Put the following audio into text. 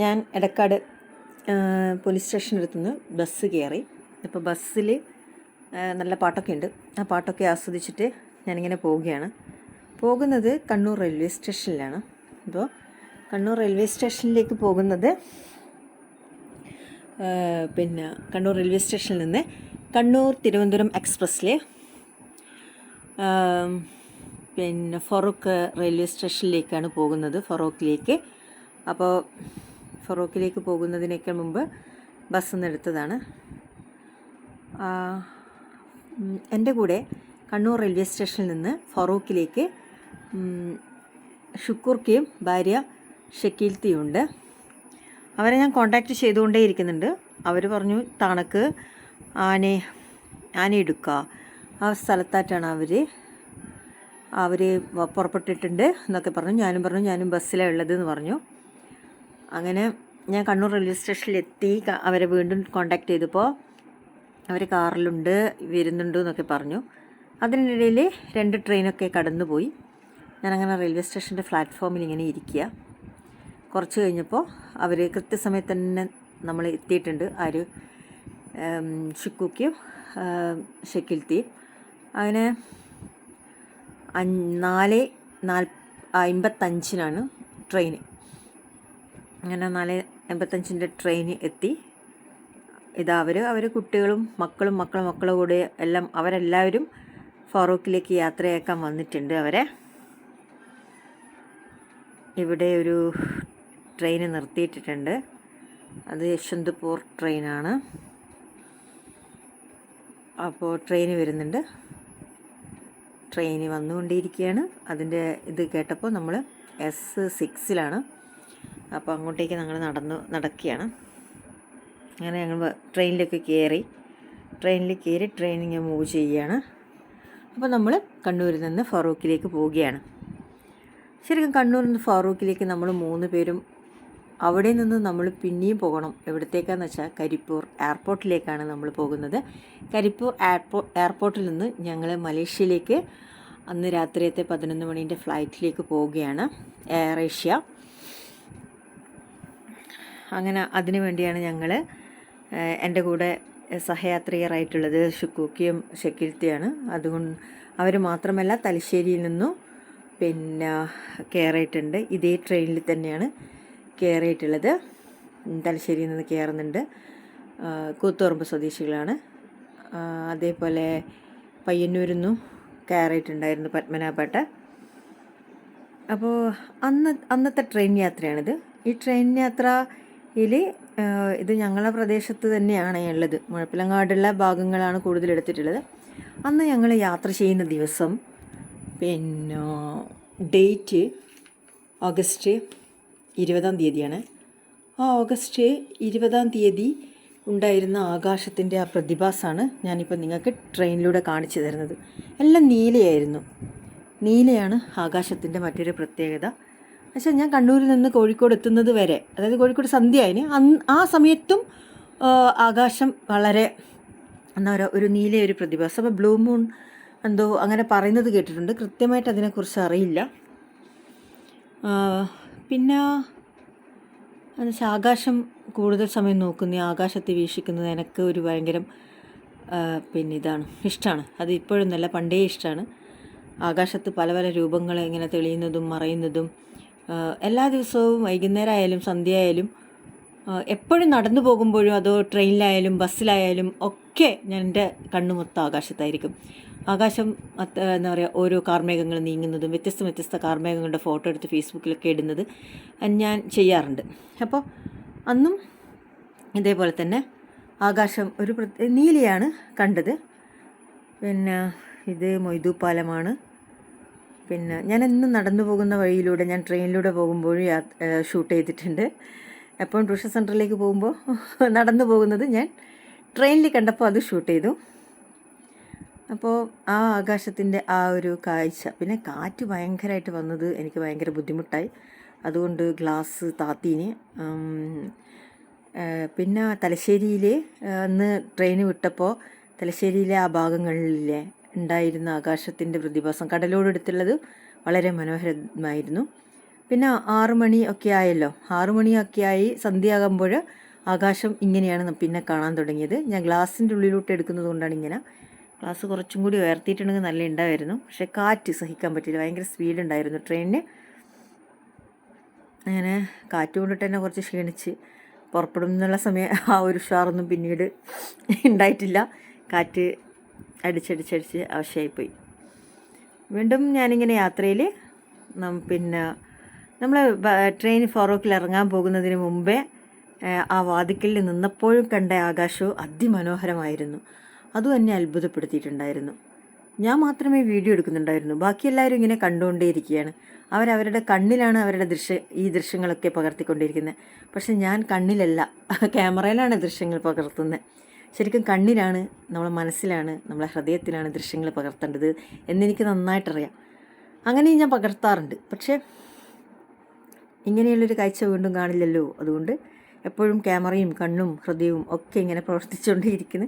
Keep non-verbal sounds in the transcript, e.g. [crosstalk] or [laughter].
ഞാൻ ഇടക്കാട് പോലീസ് സ്റ്റേഷന്റെ അടുത്തുനിന്ന് ബസ് കയറി. അപ്പോൾ ബസ്സിൽ നല്ല പാട്ടൊക്കെ ഉണ്ട്. ആ പാട്ടൊക്കെ ആസ്വദിച്ചിട്ട് ഞാനിങ്ങനെ പോവുകയാണ്. പോകുന്നത് കണ്ണൂർ റെയിൽവേ സ്റ്റേഷനിലാണ് അപ്പോൾ കണ്ണൂർ റെയിൽവേ സ്റ്റേഷനിലേക്ക് പോകുന്നത് പിന്നെ കണ്ണൂർ റെയിൽവേ സ്റ്റേഷനിൽ നിന്ന് കണ്ണൂർ തിരുവനന്തപുരം എക്സ്പ്രസ്സിലെ പിന്നെ ഫറൂഖ് റെയിൽവേ സ്റ്റേഷനിലേക്കാണ് പോകുന്നത് ഫറൂഖിലേക്ക്. അപ്പോൾ ഫറൂഖിലേക്ക് പോകുന്നതിനേക്കാൾ മുമ്പ് ബസ് നിന്നെടുത്തതാണ് എന്റെ കൂടെ കണ്ണൂർ റെയിൽവേ സ്റ്റേഷനിൽ നിന്ന് ഫറൂഖിലേക്ക് ഉം, ഷുക്കൂർക്കയും ഭാര്യ ഷക്കീൽത്തിയുണ്ട്. അവരെ ഞാൻ കോണ്ടാക്ട് ചെയ്തുകൊണ്ടേ ഇരിക്കുന്നുണ്ട്. അവർ പറഞ്ഞു തണക്ക് ആനെ എടുക്കുക ആ സ്ഥലത്തായിട്ടാണ് അവർ അവർ പുറപ്പെട്ടിട്ടുണ്ട് എന്നൊക്കെ പറഞ്ഞു. ഞാനും പറഞ്ഞു ഞാനും ബസ്സിലാണ് ഉള്ളതെന്ന് പറഞ്ഞു. അങ്ങനെ ഞാൻ കണ്ണൂർ റെയിൽവേ സ്റ്റേഷനിൽ എത്തി അവരെ വീണ്ടും കോണ്ടാക്ട് ചെയ്തപ്പോൾ അവർ കാറിലുണ്ട് വരുന്നുണ്ട് എന്നൊക്കെ പറഞ്ഞു. അതിനിടയിൽ രണ്ട് ട്രെയിനൊക്കെ കടന്നുപോയി. ഞാനങ്ങനെ റെയിൽവേ സ്റ്റേഷന്റെ പ്ലാറ്റ്ഫോമിൽ ഇങ്ങനെ ഇരിക്കുക കുറച്ച് കഴിഞ്ഞപ്പോൾ അവർ കൃത്യസമയത്ത് തന്നെ നമ്മൾ എത്തിയിട്ടുണ്ട്. ആര് ഷിക്കുക്കും ഷുക്കൂക്കും ഷെക്കിൽത്തിയും അങ്ങനെ നാല് നാൽ അമ്പത്തഞ്ചിനാണ് ട്രെയിൻ അങ്ങനെ നാല് എൺപത്തഞ്ചിന്റെ ട്രെയിൻ എത്തി. ഇതാ അവർ അവർ കുട്ടികളും മക്കളും മക്കളും മക്കളും കൂടെ എല്ലാം അവരെല്ലാവരും ഫറൂഖിലേക്ക് യാത്രയാക്കാൻ വന്നിട്ടുണ്ട് അവരെ. ഇവിടെ ഒരു ട്രെയിൻ നിർത്തിയിട്ടിട്ടുണ്ട്. അത് യശ്വന്ത്പൂർ ട്രെയിനാണ് അപ്പോൾ ട്രെയിൻ വരുന്നുണ്ട്. ട്രെയിൻ വന്നുകൊണ്ടിരിക്കുകയാണ്. അതിന്റെ ഇത് കേട്ടപ്പോൾ നമ്മൾ എസ് സിക്സിലാണ് അപ്പോൾ അങ്ങോട്ടേക്ക് ഞങ്ങൾ നടന്നു നടക്കുകയാണ്. അങ്ങനെ ഞങ്ങൾ ട്രെയിനിലൊക്കെ കയറി. ട്രെയിനിൽ കയറി ട്രെയിൻ മൂവ് ചെയ്യുകയാണ്. അപ്പോൾ നമ്മൾ കണ്ണൂരിൽ നിന്ന് ഫറൂഖിലേക്ക് പോവുകയാണ്. ശരിക്കും കണ്ണൂരിൽ നിന്ന് ഫറൂഖിലേക്ക് നമ്മൾ മൂന്ന് പേരും അവിടെ നിന്ന് നമ്മൾ പിന്നെയും പോകണം. എവിടത്തേക്കാന്ന് വെച്ചാൽ കരിപ്പൂർ എയർപോർട്ടിലേക്കാണ് നമ്മൾ പോകുന്നത്. കരിപ്പൂർ എയർപോ എയർപോർട്ടിൽ നിന്ന് ഞങ്ങൾ മലേഷ്യയിലേക്ക് അന്ന് രാത്രിയത്തെ പതിനൊന്ന് മണീന്റെ ഫ്ലൈറ്റിലേക്ക് പോവുകയാണ്. Air Asia. അങ്ങനെ അതിനു വേണ്ടിയാണ് ഞങ്ങൾ എന്റെ കൂടെ സഹയാത്രികരായിട്ടുള്ളത് ഷുക്കൂക്കിയും ഷെക്കിൽത്തിയാണ് അതുകൊണ്ട് അവർ മാത്രമല്ല തലശ്ശേരിയിൽ നിന്നും പിന്നെ കയറിയിട്ടുണ്ട് ഇതേ ട്രെയിനിൽ തന്നെയാണ് കയറിയിട്ടുള്ളത് തലശ്ശേരിയിൽ നിന്ന് കയറുന്നുണ്ട് കൂത്തുറമ്പ് സ്വദേശികളാണ്. അതേപോലെ പയ്യന്നൂരിൽ നിന്നും കയറിയിട്ടുണ്ടായിരുന്നു പത്മനാഭട്ട. അപ്പോൾ അന്ന് അന്നത്തെ ട്രെയിൻ യാത്രയാണിത്. ഈ ട്രെയിൻ യാത്രയിൽ ഇത് ഞങ്ങളുടെ പ്രദേശത്ത് തന്നെയാണ് ഉള്ളത്. മുഴപ്പിലങ്ങാടുള്ള ഭാഗങ്ങളാണ് കൂടുതൽ എടുത്തിട്ടുള്ളത്. അന്ന് ഞങ്ങൾ യാത്ര ചെയ്യുന്ന ദിവസം പിന്നെ ഡേറ്റ് ഓഗസ്റ്റ് ഇരുപതാം തീയതിയാണ്. ആ ഓഗസ്റ്റ് ഇരുപതാം തീയതി ഉണ്ടായിരുന്ന ആകാശത്തിന്റെ ആ പ്രതിഭാസമാണ് ഞാനിപ്പോൾ നിങ്ങൾക്ക് ട്രെയിനിലൂടെ കാണിച്ചു തരുന്നത്. എല്ലാം നീലയായിരുന്നു. നീലയാണ് ആകാശത്തിന്റെ മറ്റൊരു പ്രത്യേകത. പക്ഷേ ഞാൻ കണ്ണൂരിൽ നിന്ന് കോഴിക്കോട് എത്തുന്നത് വരെ അതായത് കോഴിക്കോട് സന്ധ്യയായിന് ആ സമയത്തും ആകാശം വളരെ എന്താ പറയുക ഒരു നീല ഒരു പ്രതിഭാസം. അപ്പോൾ ബ്ലൂ മൂൺ എന്തോ അങ്ങനെ പറയുന്നത് കേട്ടിട്ടുണ്ട്. കൃത്യമായിട്ട് അതിനെക്കുറിച്ച് അറിയില്ല. പിന്നെ എന്നുവെച്ചാൽ ആകാശം കൂടുതൽ സമയം നോക്കുന്ന ആകാശത്തെ വീക്ഷിക്കുന്നത് എനിക്ക് ഒരു ഭയങ്കര പിന്നെ ഇതാണ് ഇഷ്ടമാണ് അത് ഇപ്പോഴും നല്ല പണ്ടേ ഇഷ്ടമാണ് ആകാശത്ത് പല പല രൂപങ്ങൾ ഇങ്ങനെ തെളിയുന്നതും മറയുന്നതും എല്ലാ ദിവസവും വൈകുന്നേരം ആയാലും സന്ധ്യ ആയാലും എപ്പോഴും നടന്നു പോകുമ്പോഴും അതോ ട്രെയിനിലായാലും ബസ്സിലായാലും ഒക്കെ ഞാൻ എന്റെ കണ്ണു മൊത്തം ആകാശത്തായിരിക്കും. ആകാശം എന്താ പറയുക ഓരോ കാർമേഘങ്ങൾ നീങ്ങുന്നതും വ്യത്യസ്ത വ്യത്യസ്ത കാർമേഘങ്ങളുടെ ഫോട്ടോ എടുത്ത് ഫേസ്ബുക്കിലൊക്കെ ഇടുന്നത് ഞാൻ ചെയ്യാറുണ്ട്. അപ്പോൾ അന്നും ഇതേപോലെ തന്നെ ആകാശം ഒരു നീലയാണ് കണ്ടത്. പിന്നെ ഇത് മൊയ്തു പാലമാണ് പിന്നെ ഞാൻ എന്നും നടന്നു പോകുന്ന വഴിയിലൂടെ ഞാൻ ട്രെയിനിലൂടെ പോകുമ്പോഴും ഷൂട്ട് ചെയ്തിട്ടുണ്ട്. എപ്പോഴും ട്യൂഷൻ സെന്ററിലേക്ക് പോകുമ്പോൾ [laughs] നടന്നു പോകുന്നത് ഞാൻ ട്രെയിനിൽ കണ്ടപ്പോൾ അത് ഷൂട്ട് ചെയ്തു. അപ്പോൾ ആ ആകാശത്തിന്റെ ആ ഒരു കാഴ്ച പിന്നെ കാറ്റ് ഭയങ്കരമായിട്ട് വന്നത് എനിക്ക് ഭയങ്കര ബുദ്ധിമുട്ടായി. അതുകൊണ്ട് ഗ്ലാസ് താത്തീന് പിന്നെ തലശ്ശേരിയിൽ അന്ന് ട്രെയിൻ വിട്ടപ്പോൾ തലശ്ശേരിയിലെ ആ ഭാഗങ്ങളിലെ ഉണ്ടായിരുന്ന ആകാശത്തിന്റെ പ്രതിഭാസം കടലോടടുത്തുള്ളത് വളരെ മനോഹരമായിരുന്നു. പിന്നെ ആറു മണി ഒക്കെ ആയല്ലോ. ആറു മണിയൊക്കെ ആയി സന്ധ്യയാകുമ്പോൾ ആകാശം ഇങ്ങനെയാണ് പിന്നെ കാണാൻ തുടങ്ങിയത്. ഞാൻ ഗ്ലാസിന്റെ ഉള്ളിലോട്ട് എടുക്കുന്നത് കൊണ്ടാണ് ഇങ്ങനെ. ഗ്ലാസ് കുറച്ചും കൂടി ഉയർത്തിയിട്ടുണ്ടെങ്കിൽ നല്ല ഉണ്ടായിരുന്നു. പക്ഷേ കാറ്റ് സഹിക്കാൻ പറ്റില്ല. ഭയങ്കര സ്പീഡ് ഉണ്ടായിരുന്നു ട്രെയിനിന് അങ്ങനെ കാറ്റ് കൊണ്ടിട്ട് തന്നെ കുറച്ച് ക്ഷീണിച്ച് പുറപ്പെടും എന്നുള്ള സമയം ആ ഒരു ഉഷാറൊന്നും പിന്നീട് ഉണ്ടായിട്ടില്ല. കാറ്റ് അടിച്ചടിച്ചടിച്ച് അവശയായിപ്പോയി. വീണ്ടും ഞാനിങ്ങനെ യാത്രയിൽ പിന്നെ നമ്മൾ ട്രെയിൻ ഫറോക്കിൽ ഇറങ്ങാൻ പോകുന്നതിന് മുമ്പേ ആ വാതിക്കലിൽ നിന്നപ്പോഴും കണ്ട ആകാശവും അതിമനോഹരമായിരുന്നു. അതും എന്നെ അത്ഭുതപ്പെടുത്തിയിട്ടുണ്ടായിരുന്നു. ഞാൻ മാത്രമേ വീഡിയോ എടുക്കുന്നുണ്ടായിരുന്നു. ബാക്കി എല്ലാവരും ഇങ്ങനെ കണ്ടുകൊണ്ടേയിരിക്കുകയാണ് അവരവരുടെ കണ്ണിലാണ് അവരുടെ ദൃശ്യ ഈ ദൃശ്യങ്ങളൊക്കെ പകർത്തിക്കൊണ്ടിരിക്കുന്നത്. പക്ഷെ ഞാൻ കണ്ണിലല്ല ക്യാമറയിലാണ് ദൃശ്യങ്ങൾ പകർത്തുന്നത്. ശരിക്കും കണ്ണിലാണ് നമ്മളെ മനസ്സിലാണ് നമ്മളെ ഹൃദയത്തിലാണ് ദൃശ്യങ്ങൾ പകർത്തേണ്ടത് എന്നെനിക്ക് നന്നായിട്ടറിയാം. അങ്ങനെ ഞാൻ പകർത്താറുണ്ട്. പക്ഷേ ഇങ്ങനെയുള്ളൊരു കാഴ്ച വീണ്ടും കാണില്ലല്ലോ. അതുകൊണ്ട് എപ്പോഴും ക്യാമറയും കണ്ണും ഹൃദയവും ഒക്കെ ഇങ്ങനെ പ്രവർത്തിച്ചുകൊണ്ടേയിരിക്കുന്നു.